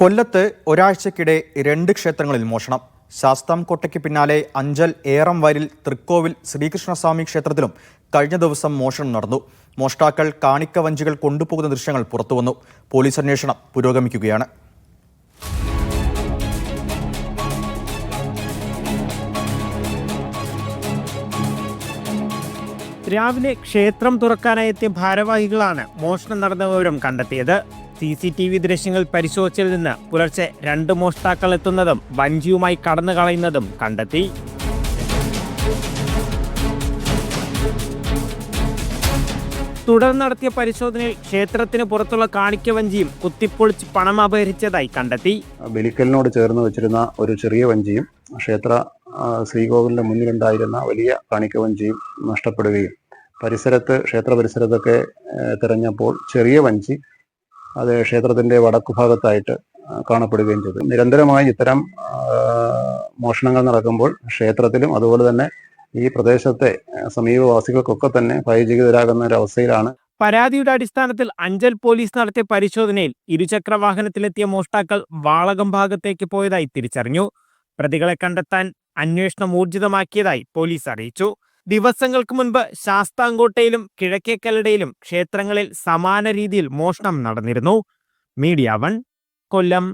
കൊല്ലത്ത് ഒരാഴ്ചക്കിടെ രണ്ട് ക്ഷേത്രങ്ങളിൽ മോഷണം. ശാസ്താംകോട്ടയ്ക്ക് പിന്നാലെ അഞ്ചൽ ഏറം വയലിൽ തൃക്കോവിൽ ശ്രീകൃഷ്ണസ്വാമി ക്ഷേത്രത്തിലും കഴിഞ്ഞ ദിവസം മോഷണം നടന്നു. മോഷ്ടാക്കൾ കാണിക്ക വഞ്ചികൾ കൊണ്ടുപോകുന്ന ദൃശ്യങ്ങൾ പുറത്തുവന്നു. പോലീസ് അന്വേഷണം പുരോഗമിക്കുകയാണ്. രാവിലെ ക്ഷേത്രം തുറക്കാനായി എത്തിയ ഭാരവാഹികളാണ് മോഷണം നടന്ന വിവരം കണ്ടെത്തിയത്. സി സി ടി വി ദൃശ്യങ്ങൾ പരിശോധിച്ചതിൽ നിന്ന് പുലർച്ചെ രണ്ട് മോഷ്ടാക്കൾ എത്തുന്നതും വഞ്ചിയുമായി കടന്നു കളയുന്നതും കണ്ടെത്തി. തുടർന്ന് നടത്തിയ പരിശോധനയിൽ ക്ഷേത്രത്തിന് പുറത്തുള്ള കാണിക്ക വഞ്ചിയും കുത്തിപ്പൊളിച്ച് പണം അപഹരിച്ചതായി കണ്ടെത്തി. ബലിക്കലിനോട് ചേർന്ന് വെച്ചിരുന്ന ഒരു ചെറിയ വഞ്ചിയും ക്ഷേത്ര ശ്രീകോവിലിന്റെ മുന്നിലുണ്ടായിരുന്ന വലിയ കാണിക്കവഞ്ചിയും നഷ്ടപ്പെടുകയും പരിസരത്ത് ക്ഷേത്ര പരിസരത്തൊക്കെ തിരഞ്ഞപ്പോൾ ചെറിയ വഞ്ചി അത് ക്ഷേത്രത്തിന്റെ വടക്കു ഭാഗത്തായിട്ട് കാണപ്പെടുകയും ചെയ്തു. നിരന്തരമായി ഇത്തരം മോഷണങ്ങൾ നടക്കുമ്പോൾ ക്ഷേത്രത്തിലും അതുപോലെ തന്നെ ഈ പ്രദേശത്തെ സമീപവാസികൾക്കൊക്കെ തന്നെ ഭയചകിതരാകുന്ന ഒരു അവസ്ഥയിലാണ് പരാതിയുടെ അടിസ്ഥാനത്തിൽ അഞ്ചൽ പോലീസ് നടത്തിയ പരിശോധനയിൽ ഇരുചക്ര വാഹനത്തിലെത്തിയ മോഷ്ടാക്കൾ വാളകം ഭാഗത്തേക്ക് പോയതായി തിരിച്ചറിഞ്ഞു. പ്രതികളെ കണ്ടെത്താൻ അന്വേഷണം ഊർജിതമാക്കിയതായി പോലീസ് അറിയിച്ചു. ദിവസങ്ങൾക്ക് മുൻപ് ശാസ്താങ്കോട്ടയിലും കിഴക്കേക്കല്ലടയിലും ക്ഷേത്രങ്ങളിൽ സമാന രീതിയിൽ മോഷണം നടന്നിരുന്നു. Media one Kollam.